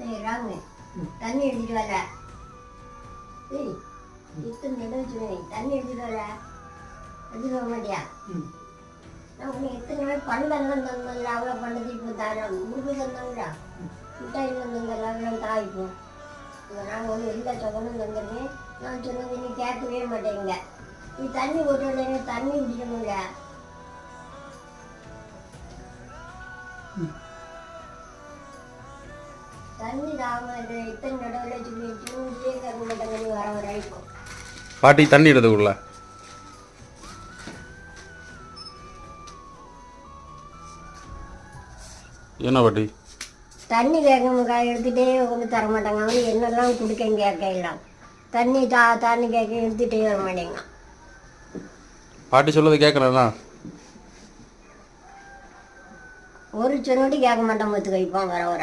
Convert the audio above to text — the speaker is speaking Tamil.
ஏய் ராமு தண்ணி எடுத்துட்டு வர ஏய் இத்தனை இடம் தண்ணி எடுத்துட்டு வர எடுத்துட்டு வர மாட்டியா நான் உனக்கு எத்தனை நாள் பண்டெல்லாம் தந்ததில்ல அவ்வளோ பண்டது இப்போ தாரம் முறுக்கு தந்தாங்கடா மிட்டாய் தந்ததில்ல அவ்வளோ தாய்ப்போம் இப்போ நாங்கள் ஒன்று எல்லா சொகனும் தந்துருக்கேன் நான் சொன்னது நீ கேட்கவே மாட்டேங்க நீ தண்ணி போட்டு தண்ணி குடிக்கணுங்க தண்ணி பாட்டி தண்ணி எடுத்துக்குள்ள என்ன பாட்டி? தண்ணி கேட்க எடுத்துகிட்டே வந்து தர மாட்டாங்க. அவங்க என்னெல்லாம் குடிக்க கேட்க எல்லாம் தண்ணி தா தண்ணி கேட்க எடுத்துகிட்டே வர மாட்டேங்க. பாட்டி சொல்லது கேட்கலண்ணா ஒரு சொன்னோட்டி கேட்க மாட்டோம் பத்து கைப்பான் வர வர.